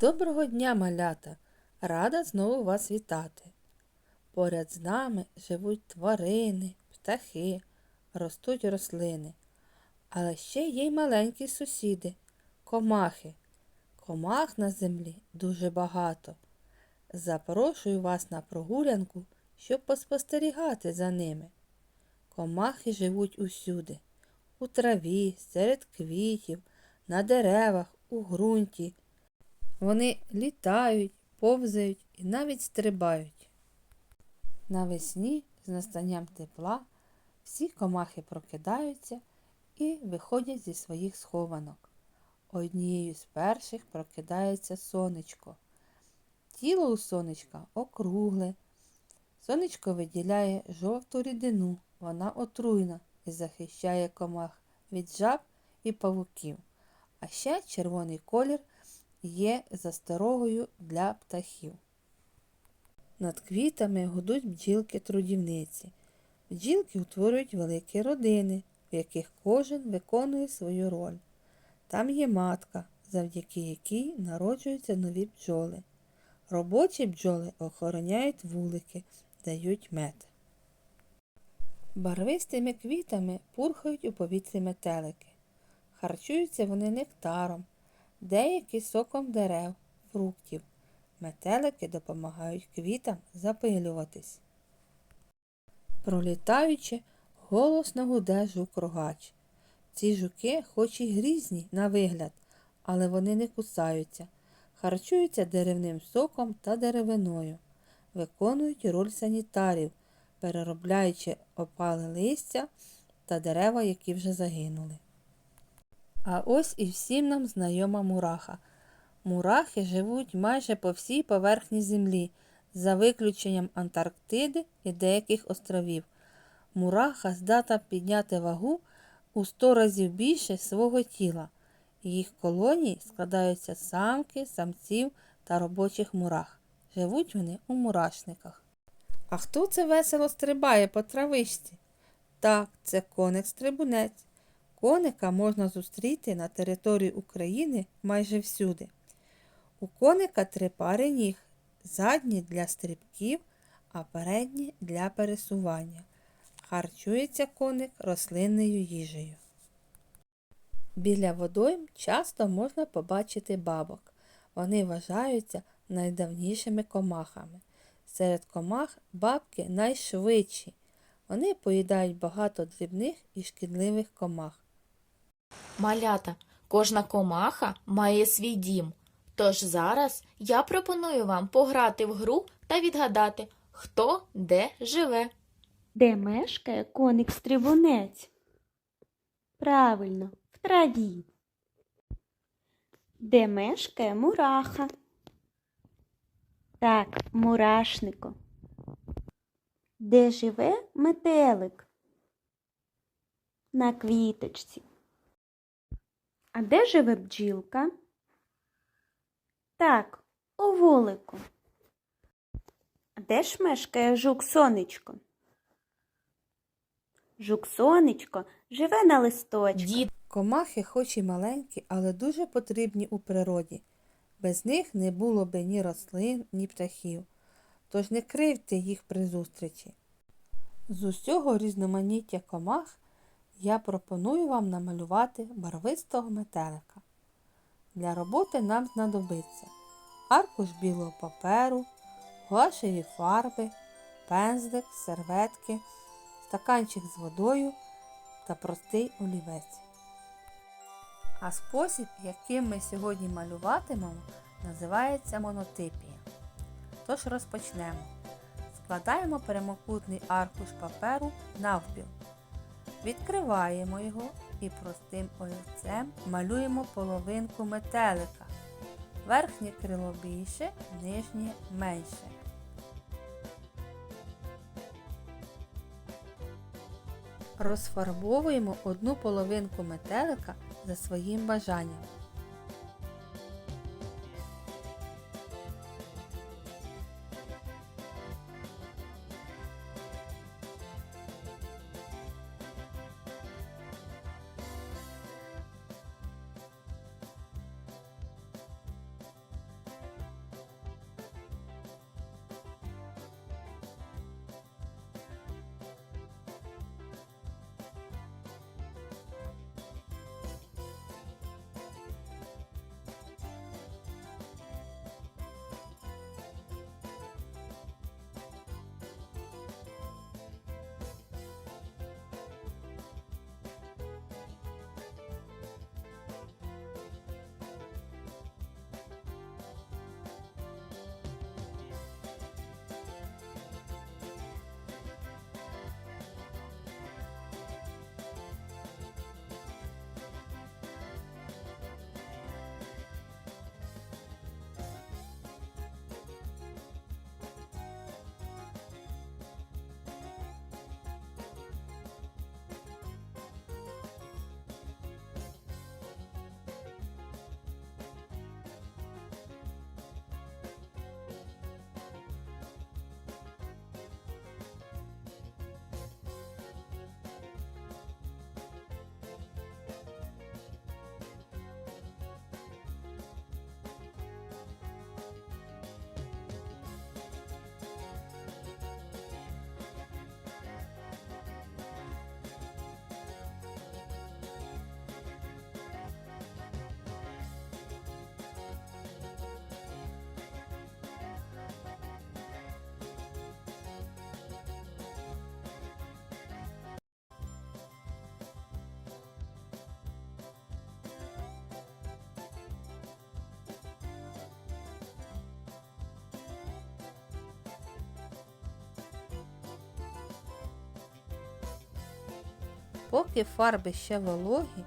Доброго дня, малята! Рада знову вас вітати. Поряд з нами живуть тварини, птахи, ростуть рослини. Але ще є й маленькі сусіди, комахи. Комах на землі дуже багато. Запрошую вас на прогулянку, щоб поспостерігати за ними. Комахи живуть усюди, у траві, серед квітів, на деревах, у ґрунті. Вони літають, повзають і навіть стрибають. Навесні з настанням тепла всі комахи прокидаються і виходять зі своїх схованок. Однією з перших прокидається сонечко. Тіло у сонечка округле. Сонечко виділяє жовту рідину, вона отруйна і захищає комах від жаб і павуків. А ще червоний колір є засторогою для птахів. Над квітами гудуть бджілки-трудівниці. Бджілки утворюють великі родини, в яких кожен виконує свою роль. Там є матка, завдяки якій народжуються нові бджоли. Робочі бджоли охороняють вулики, дають мед. Барвистими квітами пурхають у повітрі метелики. Харчуються вони нектаром, деякі соком дерев, фруктів. Метелики допомагають квітам запилюватись. Пролітаючи, голосно гуде жук-рогач. Ці жуки хоч і грізні на вигляд, але вони не кусаються, харчуються деревним соком та деревиною, виконують роль санітарів, переробляючи опале листя та дерева, які вже загинули. А ось і всім нам знайома мураха. Мурахи живуть майже по всій поверхні землі, за виключенням Антарктиди і деяких островів. Мураха здатна підняти вагу у 100 разів більше свого тіла. Їх колонії складаються з самки, самців та робочих мурах. Живуть вони у мурашниках. А хто це весело стрибає по травичці? Так, це коник-стрибунець. Коника можна зустріти на території України майже всюди. У коника три пари ніг, задні для стрибків, а передні для пересування. Харчується коник рослинною їжею. Біля водойм часто можна побачити бабок. Вони вважаються найдавнішими комахами. Серед комах бабки найшвидші. Вони поїдають багато дрібних і шкідливих комах. Малята, кожна комаха має свій дім. Тож зараз я пропоную вам пограти в гру та відгадати, хто де живе. Де мешкає коник стрибунець? Правильно, в траві. Де мешкає мураха? Так, мурашнику. Де живе метелик? На квіточці. А де живе бджілка? Так, у вулику. А де ж мешкає жук сонечко? Жук сонечко живе на листочках. Дід Комахи хоч і маленькі, але дуже потрібні у природі. Без них не було би ні рослин, ні птахів. Тож не кривте їх при зустрічі. З усього різноманіття комах я пропоную вам намалювати барвистого метелика. Для роботи нам знадобиться аркуш білого паперу, гуашеві фарби, пензлик, серветки, стаканчик з водою та простий олівець. А спосіб, яким ми сьогодні малюватимемо, називається монотипія. Тож розпочнемо. Складаємо прямокутний аркуш паперу навпіл. Відкриваємо його і простим олівцем малюємо половинку метелика. Верхнє крило більше, нижнє менше. Розфарбовуємо одну половинку метелика за своїм бажанням. Поки фарби ще вологі,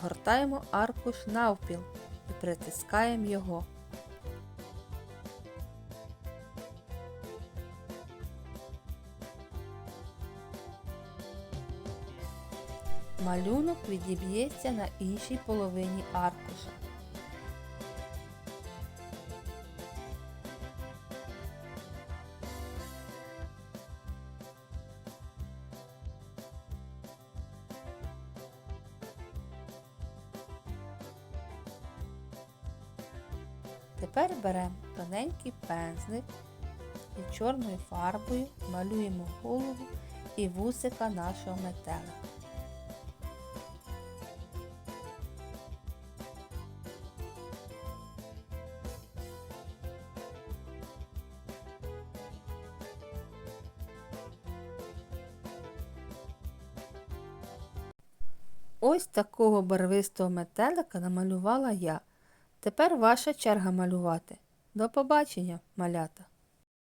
згортаємо аркуш навпіл і притискаємо його. Малюнок відіб'ється на іншій половині аркуша. Тепер беремо тоненький пензлик і чорною фарбою малюємо голову і вусика нашого метелика. Ось такого барвистого метелика намалювала я. Тепер ваша черга малювати. До побачення, малята!